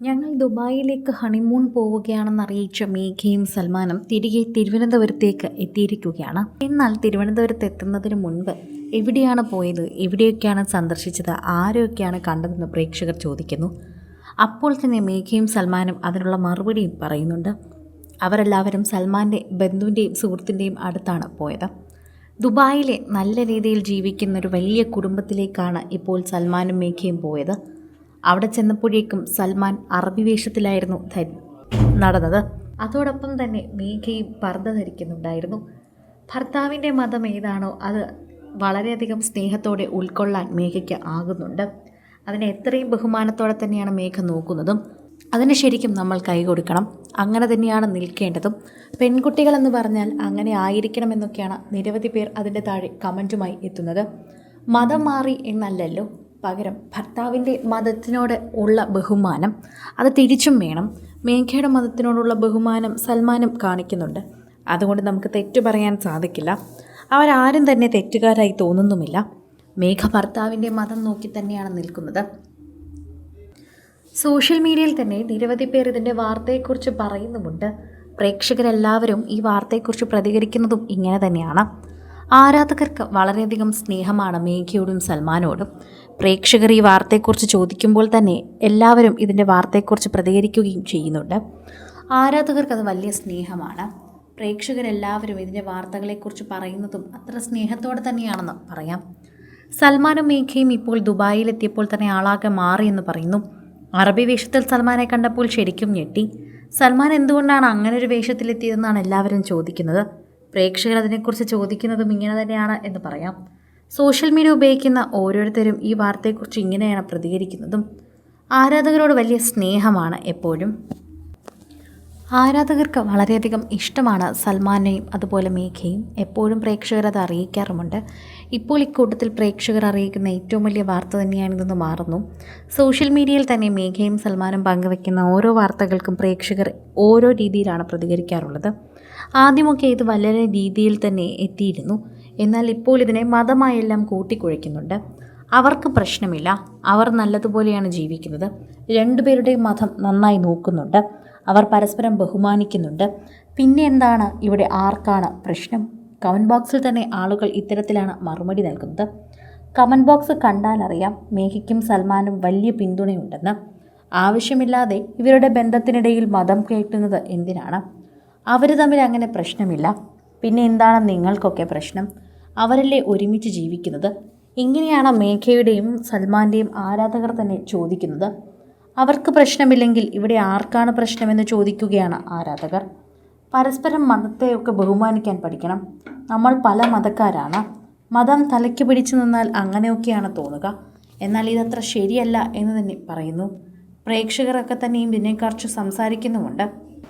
ഞങ്ങൾ ദുബായിലേക്ക് ഹണിമൂൺ പോവുകയാണെന്ന് അറിയിച്ച മേഘയും സൽമാനും തിരികെ തിരുവനന്തപുരത്തേക്ക് എത്തിയിരിക്കുകയാണ്. എന്നാൽ തിരുവനന്തപുരത്ത് എത്തുന്നതിന് മുൻപ് എവിടെയാണ് പോയത് എവിടെയൊക്കെയാണ് സന്ദർശിച്ചത് ആരെയൊക്കെയാണ് കണ്ടതെന്ന് പ്രേക്ഷകർ ചോദിക്കുന്നു. അപ്പോൾ തന്നെ മേഘയും സൽമാനും അതിനുള്ള മറുപടിയും പറയുന്നുണ്ട്. അവരെല്ലാവരും സൽമാന്റെ ബന്ധുവിന്റെയും സുഹൃത്തിന്റെയും അടുത്താണ് പോയത്. ദുബായിലെ നല്ല രീതിയിൽ ജീവിക്കുന്ന ഒരു വലിയ കുടുംബത്തിലേക്കാണ് ഇപ്പോൾ സൽമാനും മേഘയും പോയത്. അവിടെ ചെന്നപ്പോഴേക്കും സൽമാൻ അറബി വേഷത്തിലായിരുന്നു ധരി നടന്നത്. അതോടൊപ്പം തന്നെ മേഘയും പർദ്ദ ധരിക്കുന്നുണ്ടായിരുന്നു. ഭർത്താവിന്റെ മതം ഏതാണോ അത് വളരെയധികം സ്നേഹത്തോടെ ഉൾക്കൊള്ളാൻ മേഘയ്ക്ക് ആകുന്നുണ്ട്. അതിനെ എത്രയും ബഹുമാനത്തോടെ തന്നെയാണ് മേഘ നോക്കുന്നതും. അതിന് ശരിക്കും നമ്മൾ കൈ കൊടുക്കണം. അങ്ങനെ തന്നെയാണ് നിൽക്കേണ്ടതും. പെൺകുട്ടികളെന്ന് പറഞ്ഞാൽ അങ്ങനെ ആയിരിക്കണമെന്നൊക്കെയാണ് നിരവധി പേർ അതിന്റെ താഴെ കമന്റുമായി എത്തുന്നത്. മതം മാറി എന്നല്ലല്ലോ. പകരം ഭർത്താവിന്റെ മതത്തിനോട് ഉള്ള ബഹുമാനം അത് തിരിച്ചും വേണം. മേഘയുടെ മതത്തിനോടുള്ള ബഹുമാനം സൽമാനും കാണിക്കുന്നുണ്ട്. അതുകൊണ്ട് നമുക്ക് തെറ്റു പറയാൻ സാധിക്കില്ല. അവരാരും തന്നെ തെറ്റുകാരായി തോന്നുന്നുമില്ല. മേഘ ഭർത്താവിന്റെ മതം നോക്കി തന്നെയാണ് നിൽക്കുന്നത്. സോഷ്യൽ മീഡിയയിൽ തന്നെ നിരവധി പേർ ഇതിന്റെ വാർത്തയെക്കുറിച്ച് പറയുന്നുമുണ്ട്. പ്രേക്ഷകരെല്ലാവരും ഈ വാർത്തയെക്കുറിച്ച് പ്രതികരിക്കുന്നതും ഇങ്ങനെ തന്നെയാണ്. ആരാധകർക്ക് വളരെയധികം സ്നേഹമാണ് മേഘയോടും സൽമാനോടും. പ്രേക്ഷകർ ഈ വാർത്തയെക്കുറിച്ച് ചോദിക്കുമ്പോൾ തന്നെ എല്ലാവരും ഇതിന്റെ വാർത്തയെക്കുറിച്ച് പ്രതികരിക്കുകയും ചെയ്യുന്നുണ്ട്. ആരാധകർക്ക് അത് വലിയ സ്നേഹമാണ്. പ്രേക്ഷകരെല്ലാവരും ഇതിന്റെ വാർത്തകളെക്കുറിച്ച് പറയുന്നതും അത്ര സ്നേഹത്തോടെ തന്നെയാണെന്ന് പറയാം. സൽമാനും മേഘയും ഇപ്പോൾ ദുബായിലെത്തിയപ്പോൾ തന്നെ ആളാകെ മാറിയെന്ന് പറയുന്നു. അറബി വേഷത്തിൽ സൽമാനെ കണ്ടപ്പോൾ ശരിക്കും ഞെട്ടി. സൽമാൻ എന്തുകൊണ്ടാണ് അങ്ങനെ ഒരു വേഷത്തിലെത്തിയതെന്നാണ് എല്ലാവരും ചോദിക്കുന്നത്. പ്രേക്ഷകർ അതിനെക്കുറിച്ച് ചോദിക്കുന്നതും ഇങ്ങനെ തന്നെയാണ് എന്ന് പറയാം. സോഷ്യൽ മീഡിയ ഉപയോഗിക്കുന്ന ഓരോരുത്തരും ഈ വാർത്തയെക്കുറിച്ച് ഇങ്ങനെയാണ് പ്രതികരിക്കുന്നതും. ആരാധകരോട് വലിയ സ്നേഹമാണ് എപ്പോഴും. ആരാധകർക്ക് വളരെയധികം ഇഷ്ടമാണ് സൽമാനെയും അതുപോലെ മേഘയും. എപ്പോഴും പ്രേക്ഷകർ അത് അറിയിക്കാറുമുണ്ട്. ഇപ്പോൾ ഇക്കൂട്ടത്തിൽ പ്രേക്ഷകർ അറിയിക്കുന്ന ഏറ്റവും വലിയ വാർത്ത തന്നെയാണിതെന്ന് മാറുന്നു. സോഷ്യൽ മീഡിയയിൽ തന്നെ മേഘയും സൽമാനും പങ്കുവെക്കുന്ന ഓരോ വാർത്തകൾക്കും പ്രേക്ഷകർ ഓരോ രീതിയിലാണ് പ്രതികരിക്കാറുള്ളത്. ആദ്യമൊക്കെ ഇത് വളരെ രീതിയിൽ തന്നെ എത്തിയിരുന്നു. എന്നാൽ ഇപ്പോൾ ഇതിനെ മതമായെല്ലാം കൂട്ടിക്കുഴയ്ക്കുന്നുണ്ട്. അവർക്ക് പ്രശ്നമില്ല. അവർ നല്ലതുപോലെയാണ് ജീവിക്കുന്നത്. രണ്ടുപേരുടെയും മതം നന്നായി നോക്കുന്നുണ്ട്. അവർ പരസ്പരം ബഹുമാനിക്കുന്നുണ്ട്. പിന്നെ എന്താണ് ഇവിടെ ആർക്കാണ് പ്രശ്നം? കമന്റ് ബോക്സിൽ തന്നെ ആളുകൾ ഇത്തരത്തിലാണ് മറുപടി നൽകുന്നത്. കമന്റ് ബോക്സ് കണ്ടാൽ അറിയാം മേഘയ്ക്കും സൽമാനും വലിയ പിന്തുണയുണ്ടെന്ന്. ആവശ്യമില്ലാതെ ഇവരുടെ ബന്ധത്തിനിടയിൽ മതം കേട്ടുന്നത് എന്തിനാണ്? അവർ തമ്മിൽ അങ്ങനെ പ്രശ്നമില്ല. പിന്നെ എന്താണ് നിങ്ങൾക്കൊക്കെ പ്രശ്നം? അവരല്ലേ ഒരുമിച്ച് ജീവിക്കുന്നത്? ഇങ്ങനെയാണ് മേഘയുടെയും സൽമാന്റെയും ആരാധകർ തന്നെ ചോദിക്കുന്നത്? അവർക്ക് പ്രശ്നമില്ലെങ്കിൽ ഇവിടെ ആർക്കാണ് പ്രശ്നമെന്ന് ചോദിക്കുകയാണ് ആരാധകർ. പരസ്പരം മതത്തെയൊക്കെ ബഹുമാനിക്കാൻ പഠിക്കണം. നമ്മൾ പല മതക്കാരാണ്. മതം തലയ്ക്ക് പിടിച്ചു നിന്നാൽ അങ്ങനെയൊക്കെയാണ് തോന്നുക. എന്നാൽ ഇതത്ര ശരിയല്ല എന്ന് തന്നെ പറയുന്നു. പ്രേക്ഷകരൊക്കെ തന്നെയും ഇതിനെക്കുറിച്ച് സംസാരിക്കുന്നുമുണ്ട്.